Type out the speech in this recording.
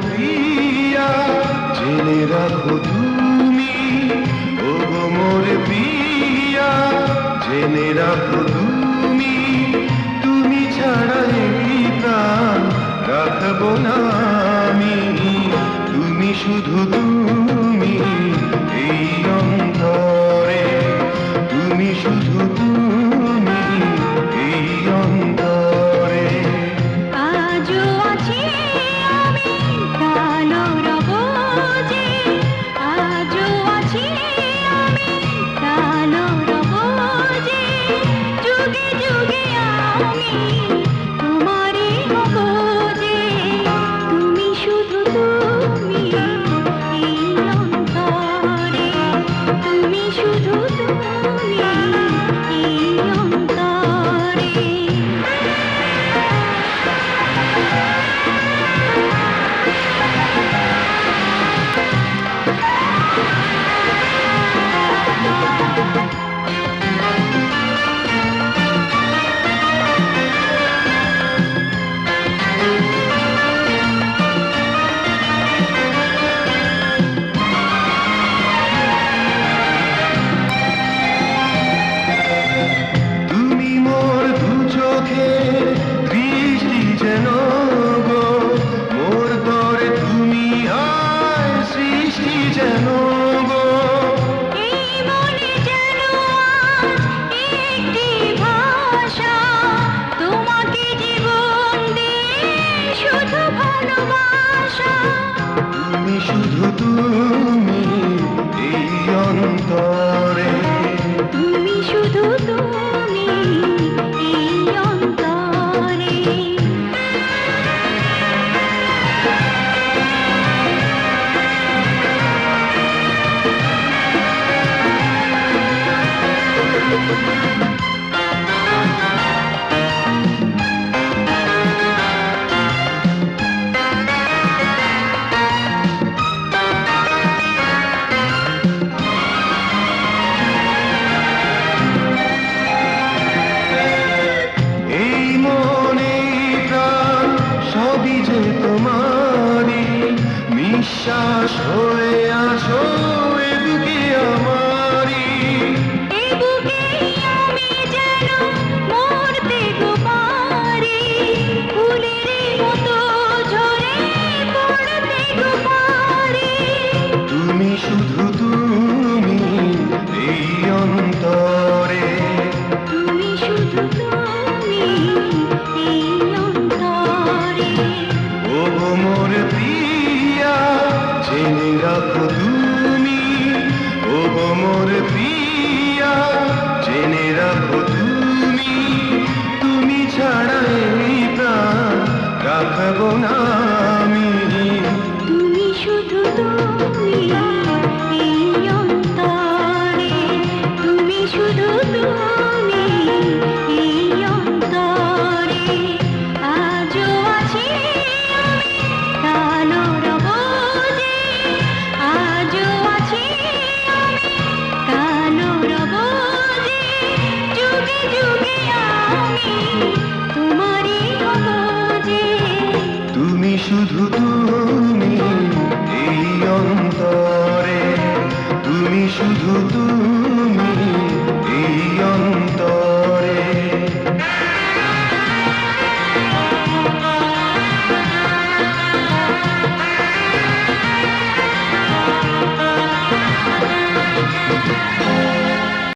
প্রিয়া, জেনে রাখো তুমি। ও গো মোর জেনে রাখো তুমি। তুমি ছাড়া এই রাখব না আমি। তুমি শুধু ভালোবাসা তুমি শুধু তুমি এই অন্তরে তুমি শুধু তুমি এই অন্তরে Thank you. নিঃশ্বাস হয়ে আসো। Karuna